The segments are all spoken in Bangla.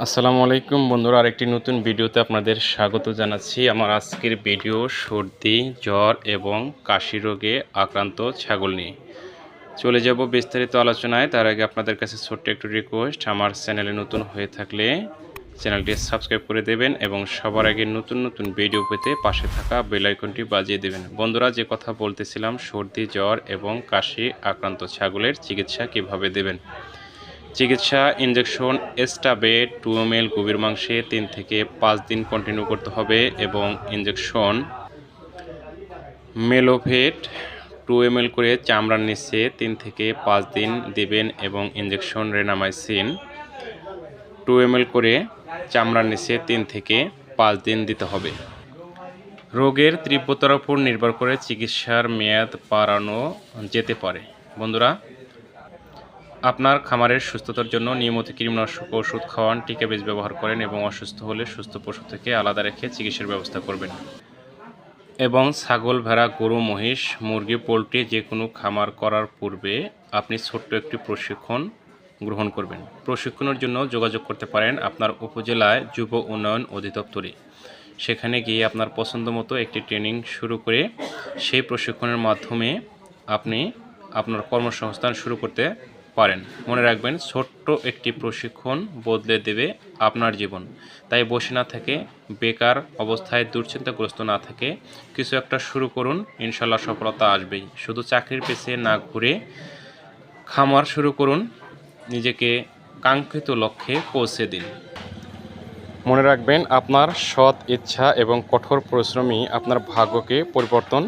আসসালামু আলাইকুম বন্ধুরা, আরেকটি নতুন ভিডিওতে আপনাদের স্বাগত জানাচ্ছি। আমার আজকের ভিডিও সর্দি, জ্বর এবং কাশি রোগে আক্রান্ত ছাগল নিয়ে। চলে যাব বিস্তারিত আলোচনায়। তার আগে আপনাদের কাছে ছোট্ট একটু রিকোয়েস্ট আমার চ্যানেলে নতুন হয়ে থাকলে চ্যানেলটি সাবস্ক্রাইব করে দেবেন এবং সবার আগে নতুন নতুন ভিডিও পেতে পাশে থাকা বেল আইকনটি বাজিয়ে দেবেন। বন্ধুরা, যে কথা বলতেছিলাম, সর্দি, জ্বর এবং কাশি আক্রান্ত ছাগলের চিকিৎসা কীভাবে দেবেন? চিকিৎসা ইনজেকশন এস্টাবেট টু এম এল গভীর মাংসে তিন থেকে পাঁচ দিন কন্টিনিউ করতে হবে এবং injection Melovet two M L করে চামড়ার নিচে তিন থেকে পাঁচ দিন দিবেন এবং injection Renamycin two M L করে চামড়ার নিচে তিন থেকে পাঁচ দিন দিতে হবে। রোগের তীব্রতার উপর নির্ভর করে চিকিৎসার মেয়াদ বাড়ানো যেতে পারে। বন্ধুরা আপনার খামারের সুস্থতার জন্য নিয়মিত কীটনাশক ওষুধ খাওয়ান, টিকা বীজ ব্যবহার করেন এবং অসুস্থ হলে সুস্থ পশু থেকে আলাদা রেখে চিকিৎসার ব্যবস্থা করবেন। এবং ছাগল, ভেড়া, গরু, মহিষ, মুরগি, পোলট্রি যে কোনো খামার করার পূর্বে আপনি ছোট্ট একটি প্রশিক্ষণ গ্রহণ করবেন। প্রশিক্ষণের জন্য যোগাযোগ করতে পারেন আপনার উপজেলায় যুব উন্নয়ন অধিদপ্তরে। সেখানে গিয়ে আপনার পছন্দ মতো একটি ট্রেনিং শুরু করে সেই প্রশিক্ষণের মাধ্যমে আপনি আপনার কর্মসংস্থান শুরু করতে পারেন। মনে রাখবেন, ছোট্ট একটি প্রশিক্ষণ বদলে দেবে আপনার জীবন। তাই বসে না থেকে, বেকার অবস্থায় দুশ্চিন্তাগ্রস্ত না থেকে কিছু একটা শুরু করুন ইনশাল্লাহ সফলতা আসবেই। শুধু চাকরির পেছে না ঘুরে খামার শুরু করুন, নিজেকে কাঙ্ক্ষিত লক্ষ্যে পৌঁছে দিন। মনে রাখবেন, আপনার সৎ ইচ্ছা এবং কঠোর পরিশ্রমই আপনার ভাগ্যকে পরিবর্তন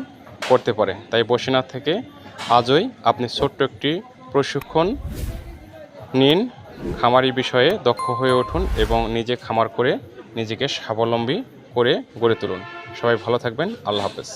করতে পারে। তাই বসে না থেকে, আজই আপনি ছোট্ট একটি প্রশিক্ষণ নিন, খামারি বিষয়ে দক্ষ হয়ে উঠুন এবং নিজে খামার করে নিজেকে স্বাবলম্বী করে গড়ে তুলুন। সবাই ভালো থাকবেন, আল্লাহ হাফেজ।